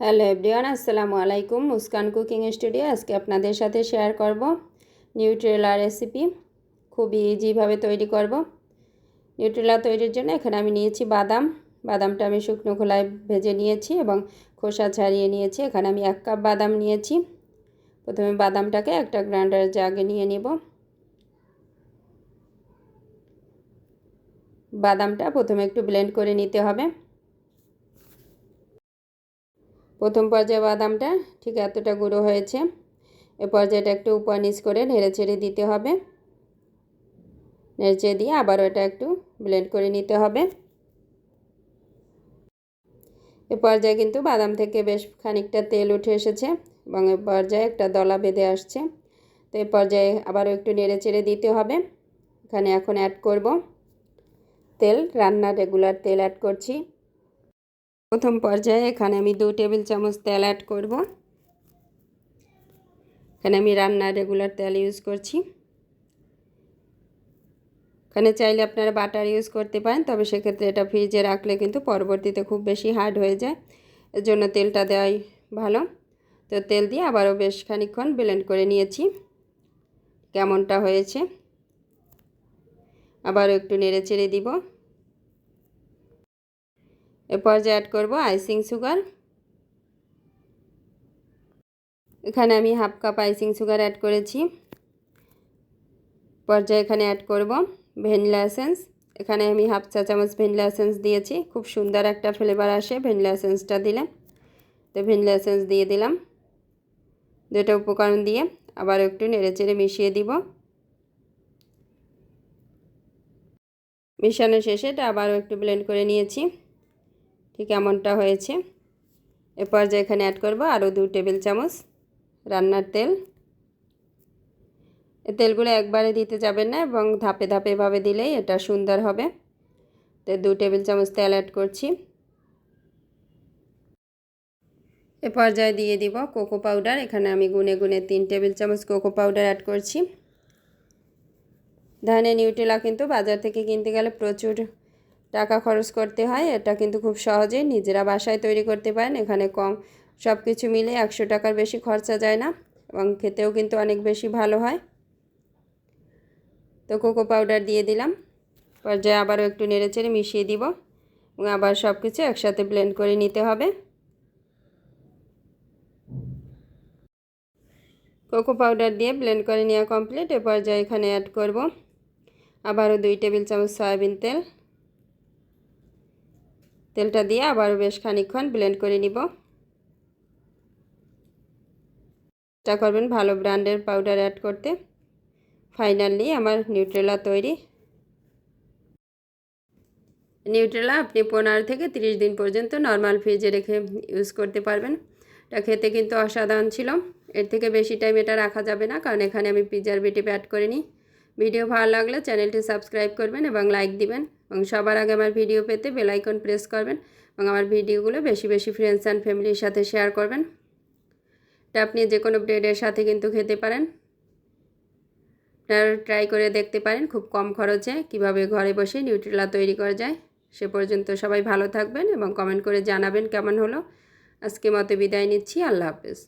Hello everyone, আসসালামু আলাইকুম। Muskan cooking studio, আজকে আপনাদের সাথে শেয়ার করব নিউট্রেলা রেসিপি। খুবই ইজিভাবে তৈরি করব। নিউট্রেলা তৈরির জন্য এখানে আমি নিয়েছি বাদাম। বাদামটা আমি শুকনো খোলায় ভেজে নিয়েছি এবং খোসা ছাড়িয়ে নিয়েছি। এখানে আমি এক কাপ বাদাম নিয়েছি। প্রথমে বাদামটাকে একটা গ্রাইন্ডার জাগে নিয়ে নেব। বাদামটা প্রথমে একটু ব্লেন্ড করে নিতে হবে। প্রথম পর্যায়ে বাদামটা, ঠিক এতটা গুঁড়ো হয়েছে। এ পর্যায়েটা একটু উপর নিচ করে নেড়ে চেড়ে দিতে হবে। নেড়ে দিয়ে আবার ওটা একটু ব্লেন্ড করে নিতে হবে। এ পর্যায়ে কিন্তু বাদাম থেকে বেশ খানিকটা তেল উঠে এসেছে এবং এ পর্যায়ে একটা দলা বেঁধে আসছে। তো এ পর্যায়ে আবারও একটু নেড়ে চেড়ে দিতে হবে। এখানে এখন অ্যাড করব। তেল, রান্নার রেগুলার তেল অ্যাড করছি। প্রথম পর্যায়ে এখানে আমি দু টেবিল চামচ তেল অ্যাড করব। এখানে আমি রান্নার রেগুলার তেল ইউজ করছি। এখানে চাইলে আপনারা বাটার ইউজ করতে পারেন, তবে সেক্ষেত্রে এটা ফ্রিজে রাখলে কিন্তু পরবর্তীতে খুব বেশি হার্ড হয়ে যায়। এর জন্য তেলটা দেওয়াই ভালো। তো তেল দিয়ে আবারও বেশ খানিক্ষণ ব্লেন্ড করে নিয়েছি। কেমনটা হয়েছে? আবারও একটু নেড়ে চেড়ে দিব। এ পর্যায়ে অ্যাড করব আইসিং সুগার এখানে আমি half cup icing sugar add করেছি। পর্যায়ে এখানে অ্যাড করব ভ্যানিলা এসেন্স এখানে আমি হাফ চা চামচ ভ্যানিলা এসেন্স দিয়েছি। খুব সুন্দর একটা ফ্লেভার আসে ভ্যানিলা এসেন্সটা দিলে। তো ভ্যানিলা এসেন্স দিয়ে দিলাম। দুটো উপকরণ দিয়ে আবার একটু নেড়েচেড়ে মিশিয়ে দিব। মিশানো শেষে এটা আবারও একটু ব্লেন্ড করে নিয়েছি। ঠিক এমনটা হয়েছে। এ পর্যায়ে এখানে অ্যাড করব আরও দু টেবিল চামচ রান্নার তেল। এ তেলগুলো একবারে দিতে যাবেন না এবং ধাপে ধাপে এভাবে দিলেই এটা সুন্দর হবে। তো দু টেবিল চামচ তেল অ্যাড করছি। এ পর্যায়ে দিয়ে দিব কোকো পাউডার এখানে আমি গুনে গুনে তিন টেবিল চামচ কোকো পাউডার অ্যাড করছি। ধানে নিউটেলা কিন্তু বাজার থেকে কিনতে গেলে প্রচুর টাকা খরচ করতে হয়, এটা কিন্তু খুব সহজেই নিজেরা বাসায় তৈরি করতে পারেন। এখানে কম সব কিছু মিলে একশো টাকার বেশি খরচা যায় না এবং খেতেও কিন্তু অনেক বেশি ভালো হয়। তো কোকো পাউডার দিয়ে দিলাম। পর্যায়ে আবারও একটু নেড়েচেড়ে মিশিয়ে দিব এবং আবার সব কিছু একসাথে ব্লেন্ড করে নিতে হবে। কোকো পাউডার দিয়ে ব্লেন্ড করে নেওয়া কমপ্লিট। এ পর্যায়ে এখানে অ্যাড করব আবারও দুই টেবিল চামচ সয়াবিন তেল। তেলটা দিয়ে আবারও বেশ খানিক্ষণ ব্লেন্ড করে নিব। চেষ্টা করবেন ভালো ব্র্যান্ডের পাউডার অ্যাড করতে। ফাইনালি আমার নিউট্রেলা তৈরি। নিউট্রেলা আপনি পনেরো থেকে তিরিশ দিন পর্যন্ত নর্মাল ফ্রিজে রেখে ইউজ করতে পারবেন। এটা খেতে কিন্তু অসাধারণ ছিল। এর থেকে বেশি টাইম এটা রাখা যাবে না, কারণ এখানে আমি পিজার বিটি অ্যাড করে নিই ভিডিও ভালো লাগলে চ্যানেলটি সাবস্ক্রাইব করবেন এবং লাইক দিবেন এবং সবার আগে আমার ভিডিও পেতে বেলাইকন প্রেস করবেন এবং আমার ভিডিওগুলো বেশি বেশি ফ্রেন্ডস অ্যান্ড ফ্যামিলির সাথে শেয়ার করবেন। এটা আপনি যে কোনো ব্রেডের সাথে কিন্তু খেতে পারেন। ট্রাই করে দেখতে পারেন খুব কম খরচে কীভাবে ঘরে বসে নিউট্রেলা তৈরি করা যায়। সে পর্যন্ত সবাই ভালো থাকবেন এবং কমেন্ট করে জানাবেন কেমন হলো। আজকে মতো বিদায় নিচ্ছি, আল্লাহ হাফেজ।